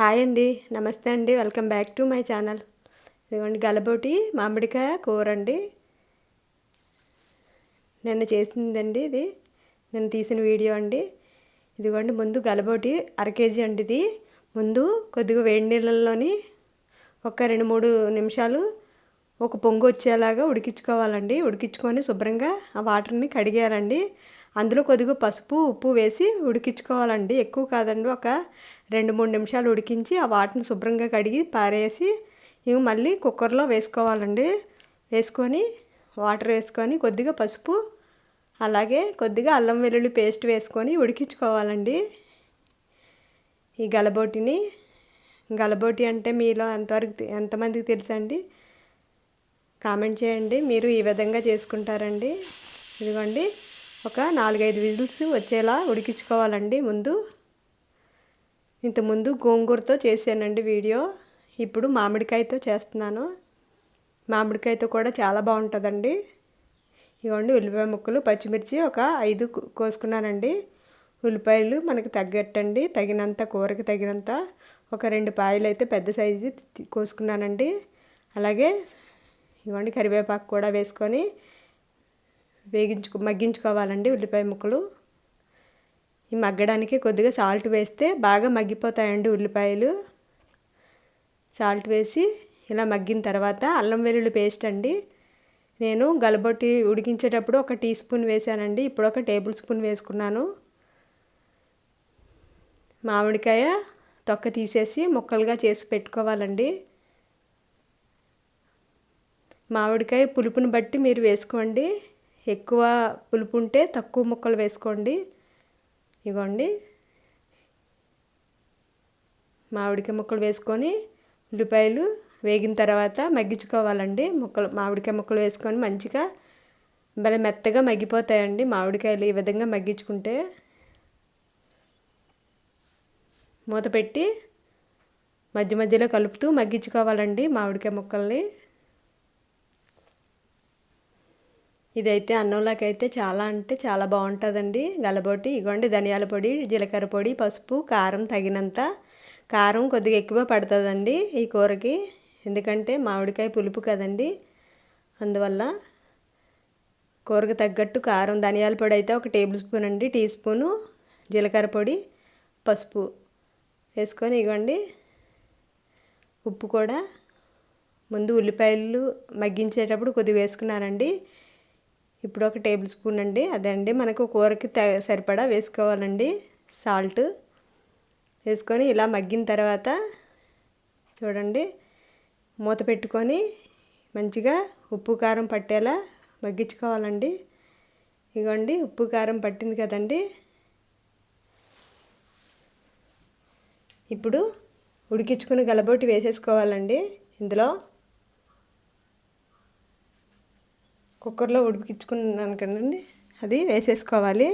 Hi అండి నమస్తే అండి welcome back to my channel. ఇదిగోండి గలబోటి మామిడికాయ కూర అండి నిన్న చేసిందండి ఇది నిన్న తీసిన వీడియో అండి. ఇదిగోండి ముందు గలబోటి అర కేజీ అండి ఇది. ముందు కొద్దిగా వేడి నీళ్ళల్లోని ఒక రెండు మూడు నిమిషాలు ఒక పొంగు వచ్చేలాగా ఉడికించుకోవాలండి. ఉడికించుకొని శుభ్రంగా ఆ వాటర్ని కడిగేయాలండి. అందులో కొద్దిగా పసుపు ఉప్పు వేసి ఉడికించుకోవాలండి. ఎక్కువ కాదండి ఒక రెండు మూడు నిమిషాలు ఉడికించి ఆ వాటిని శుభ్రంగా కడిగి పారేసి ఇవి మళ్ళీ కుక్కర్లో వేసుకోవాలండి. వేసుకొని వాటర్ వేసుకొని కొద్దిగా పసుపు అలాగే కొద్దిగా అల్లం వెల్లుల్లి పేస్ట్ వేసుకొని ఉడికించుకోవాలండి. ఈ గలబోటిని గలబోటి అంటే మీలో ఎంతవరకు ఎంతమందికి తెలుసండి కామెంట్ చేయండి. మీరు ఈ విధంగా చేసుకుంటారండి. ఇదిగోండి. ఒక నాలుగైదు విజిల్స్ వచ్చేలా ఉడికించుకోవాలండి ముందు. ఇంతకుముందు గోంగూరతో చేశానండి వీడియో. ఇప్పుడు మామిడికాయతో చేస్తున్నాను. మామిడికాయతో కూడా చాలా బాగుంటుందండి. ఇవ్వండి ఉల్లిపాయ ముక్కలు పచ్చిమిర్చి ఒక ఐదు కోసుకున్నానండి. ఉల్లిపాయలు మనకు తగ్గట్టండి తగినంత కూరకి తగినంత. ఒక రెండు పాయలు అయితే పెద్ద సైజు కోసుకున్నానండి. అలాగే ఇవ్వండి కరివేపాకు కూడా వేసుకొని వేగించుకో మగ్గించుకోవాలండి ఉల్లిపాయ ముక్కలు. ఈ మగ్గడానికి కొద్దిగా సాల్ట్ వేస్తే బాగా మగ్గిపోతాయండి ఉల్లిపాయలు. సాల్ట్ వేసి ఇలా మగ్గిన తర్వాత అల్లం వెల్లుల్లి పేస్ట్ అండి. నేను గలబొట్టి ఉడికించేటప్పుడు ఒక టీ స్పూన్ వేసానండి. ఇప్పుడు ఒక టేబుల్ స్పూన్ వేసుకున్నాను. మామిడికాయ తొక్క తీసేసి ముక్కలుగా చేసి పెట్టుకోవాలండి. మామిడికాయ పులుపుని బట్టి మీరు వేసుకోండి. ఎక్కువ పులుపు ఉంటే తక్కువ ముక్కలు వేసుకోండి. ఇవ్వండి. మామిడికాయ ముక్కలు వేసుకొని ఉల్లిపాయలు వేగిన తర్వాత మగ్గించుకోవాలండి. ముక్కలు మామిడికాయ ముక్కలు వేసుకొని మంచిగా భలే మెత్తగా మగ్గిపోతాయండి. మామిడికాయలు ఈ విధంగా మగ్గించుకుంటే మూత పెట్టి మధ్య మధ్యలో కలుపుతూ మగ్గించుకోవాలండి మామిడికాయ ముక్కల్ని. ఇదైతే అన్నంలోకి అయితే చాలా అంటే చాలా బాగుంటుందండి. గలబొట్టి ఇగోండి ధనియాల పొడి జీలకర్ర పొడి పసుపు కారం తగినంత. కారం కొద్దిగా ఎక్కువ పడుతుందండి ఈ కూరకి. ఎందుకంటే మామిడికాయ పులుపు కదండి. అందువల్ల కూరకు తగ్గట్టు కారం ధనియాల పొడి అయితే ఒక టేబుల్ స్పూన్ అండి టీ స్పూను జీలకర్ర పొడి పసుపు వేసుకొని ఇవ్వండి ఉప్పు కూడా. ముందు ఉల్లిపాయలు మగ్గించేటప్పుడు కొద్దిగా వేసుకున్నానండి. ఇప్పుడు ఒక టేబుల్ స్పూన్ అండి. అదండి మనకు కూరకి సరిపడా వేసుకోవాలండి. సాల్ట్ వేసుకొని ఇలా మగ్గిన తర్వాత చూడండి మూత పెట్టుకొని మంచిగా ఉప్పు కారం పట్టేలా మగ్గించుకోవాలండి. ఇగోండి ఉప్పు కారం పట్టింది కదండి. ఇప్పుడు ఉడికించుకుని గలబొట్టి వేసేసుకోవాలండి. ఇందులో కుక్కర్లో ఉడికించుకున్నాను కదండి అది వేసేసుకోవాలి.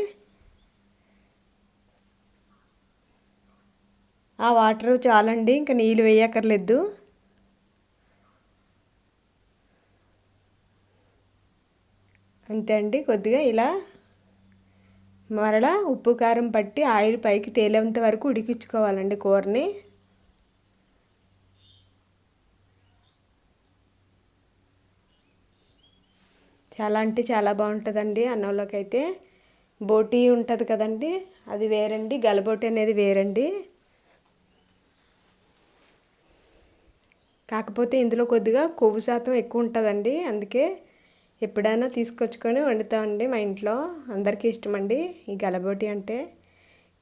ఆ వాటర్ చాలండి ఇంకా నీళ్ళు వేయక్కర్లేదు. అంతే అండి కొద్దిగా ఇలా మరలా ఉప్పు కారం పట్టి ఆయిల్ పైకి తేలేంత వరకు ఉడికించుకోవాలండి కూరని. చాలా అంటే చాలా బాగుంటుందండి అన్నంలోకి అయితే బోటీ ఉంటుంది కదండి అది వేరండి. గలబోటి అనేది వేరండి. కాకపోతే ఇందులో కొద్దిగా కొవ్వు శాతం ఎక్కువ ఉంటుందండి. అందుకే ఎప్పుడైనా తీసుకొచ్చుకొని వండుతామండి మా ఇంట్లో. అందరికీ ఇష్టమండి ఈ గలబోటి అంటే.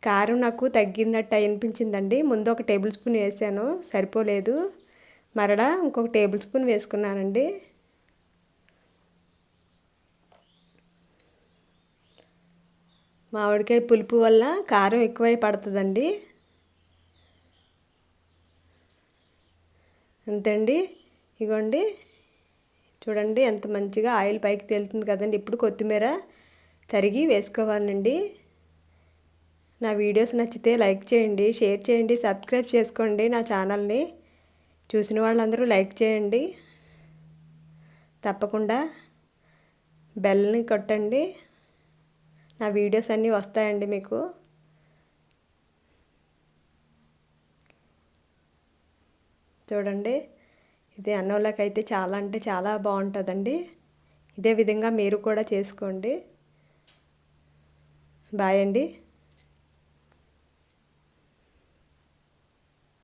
కారం నాకు తగ్గినట్టు అనిపించిందండి. ముందు ఒక టేబుల్ స్పూన్ వేసాను సరిపోలేదు. మరలా ఇంకొక టేబుల్ స్పూన్ వేసుకున్నానండి. మామిడికాయ పులుపు వల్ల కారం ఎక్కువై పడుతుందండి. అంతండి? ఇగోండి. చూడండి ఎంత మంచిగా ఆయిల్ పైకి తేలుతుంది కదండి. ఇప్పుడు కొత్తిమీర తరిగి వేసుకోవాలండి. నా వీడియోస్ నచ్చితే లైక్ చేయండి షేర్ చేయండి సబ్స్క్రైబ్ చేసుకోండి నా ఛానల్ని. చూసిన వాళ్ళందరూ లైక్ చేయండి. తప్పకుండా బెల్ని కొట్టండి. నా వీడియోస్ అన్నీ వస్తాయండి మీకు. చూడండి ఇది అన్నంలోకి అయితే చాలా అంటే చాలా బాగుంటుందండి. ఇదే విధంగా మీరు కూడా చేసుకోండి. బాయ్ అండి.